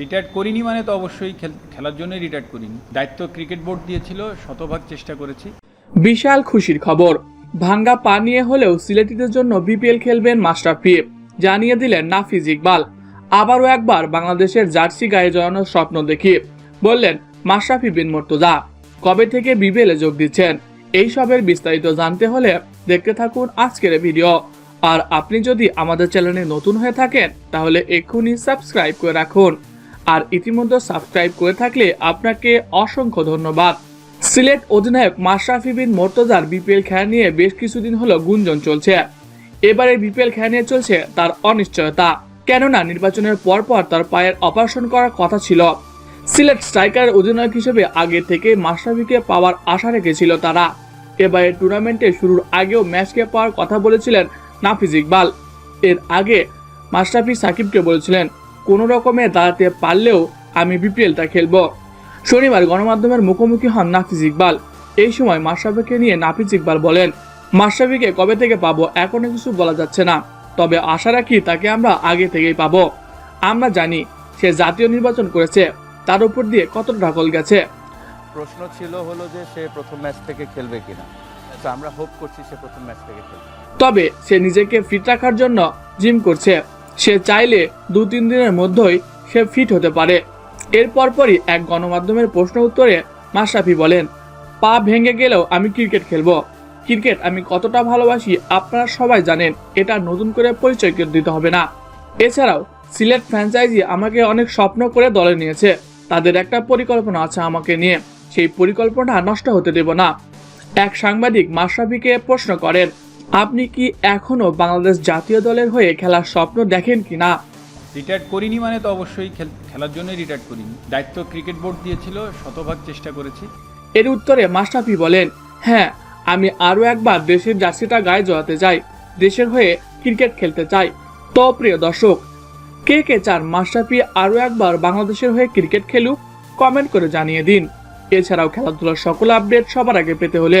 Retired করিনি মানে তো অবশ্যই খেলার জন্যই রিটায়ার্ড করিনি। দায়িত্ব ক্রিকেট বোর্ড দিয়েছিল, শতভাগ চেষ্টা করেছি। বিশাল খুশির খবর। ভাঙ্গা পা নিয়ে হলেও সিলেটিদের জন্য বিপিএল খেলবেন মাশরাফি জানিয়ে দিলেন নাফিজ ইকবাল। আবারও একবার বাংলাদেশের জার্সি গায়ে জড়ানোর স্বপ্ন দেখি। বললেন মাশরাফি বিন মর্তুজা, কবে থেকে বিপিএলে যোগ দিচ্ছেন? এই সবের বিস্তারিত জানতে হলে দেখতে থাকুন আজকের ভিডিও। আর আপনি যদি আমাদের চ্যানেলে নতুন হয়ে থাকেন, তাহলে এক্ষুনি সাবস্ক্রাইব করে রাখুন। আর ইতিমধ্যে সাবস্ক্রাইব করে থাকলে আপনাকে অসংখ্য ধন্যবাদ। সিলেট অধিনায়ক মাশরাফি বিন মোর্তজার বিপিএল খেলা নিয়ে বেশ কিছুদিন হলো গুঞ্জন চলছে। এবারে বিপিএল খেলা নিয়ে চলছে তার অনিশ্চয়তা। কেননা নির্বাচনের পরপর তার পায়ের অপারেশন করার কথা ছিল। সিলেট স্ট্রাইকারের অধিনায়ক হিসেবে আগে থেকে মাশরাফিকে পাওয়ার আশা রেখেছিল তারা। এবারে টুর্নামেন্টে শুরুর আগেও ম্যাচকে পাওয়ার কথা বলেছিলেন নাফিজ ইকবাল। এর আগে মাশরাফি সাকিবকে বলেছিলেন কোনো রকমে দাঁড়াতে পারলেও আমি বিপিএলটা খেলব। শনিবার গণমাধ্যমের মুখোমুখি হন নাফিজ ইকবাল। এই সময় মাশরাফিকে নিয়ে নাফিজ ইকবাল বলেন মাশরাফিকে কবে থেকে পাবো এখনও কিছু বলা যাচ্ছে না তবে আশা রাখি তাকে আমরা আগে থেকেই পাবো। আমরা জানি সে জাতীয় নির্বাচন করেছে তার উপর দিয়ে কতটা ঢাকল গেছে। প্রশ্ন ছিল হলো যে সে প্রথম ম্যাচ থেকে খেলবে কিনা। তো আমরা হোপ করছি সে প্রথম ম্যাচ থেকে খেলবে। তবে সে নিজেকে ফিট রাখার জন্য জিম করছে। সে চাইলে দু তিন দিনের মধ্যেই সে ফিট হতে পারে। এর পরপরই এক গণমাধ্যমের প্রশ্ন উত্তরে মাশরাফি বলেন, পা ভেঙে গেলেও আমি ক্রিকেট খেলব। ক্রিকেট আমি কতটা ভালোবাসি আপনারা সবাই জানেন, এটা নতুন করে পরিচয় দিতে হবে না। এছাড়াও, সিলেট ফ্র্যাঞ্চাইজি আমাকে অনেক স্বপ্ন করে দলে নিয়েছে। তাদের একটা পরিকল্পনা আছে আমাকে নিয়ে। সেই পরিকল্পনা নষ্ট হতে দেব না। এক সাংবাদিক মাশরাফিকে প্রশ্ন করেন আপনি কি এখনও বাংলাদেশ জাতীয় দলের হয়ে খেলার স্বপ্ন দেখেন কি না? রিটায়ার্ড করিনি মানে তো অবশ্যই খেলার জন্যই রিটায়ার্ড করিনি। দায়িত্ব ক্রিকেট বোর্ড দিয়েছিল শতভাগ চেষ্টা করেছি। এর উত্তরে মাশরাফি বলেন হ্যাঁ আমি আরও একবার দেশের জার্সিটা গায়ে জড়াতে চাই দেশের হয়ে ক্রিকেট খেলতে চাই। তো প্রিয় দর্শক কে কে চান মাশরাফি আরও একবার বাংলাদেশের হয়ে ক্রিকেট খেলুক? কমেন্ট করে জানিয়ে দিন। এছাড়াও খেলাধুলার সকল আপডেট সবার আগে পেতে হলে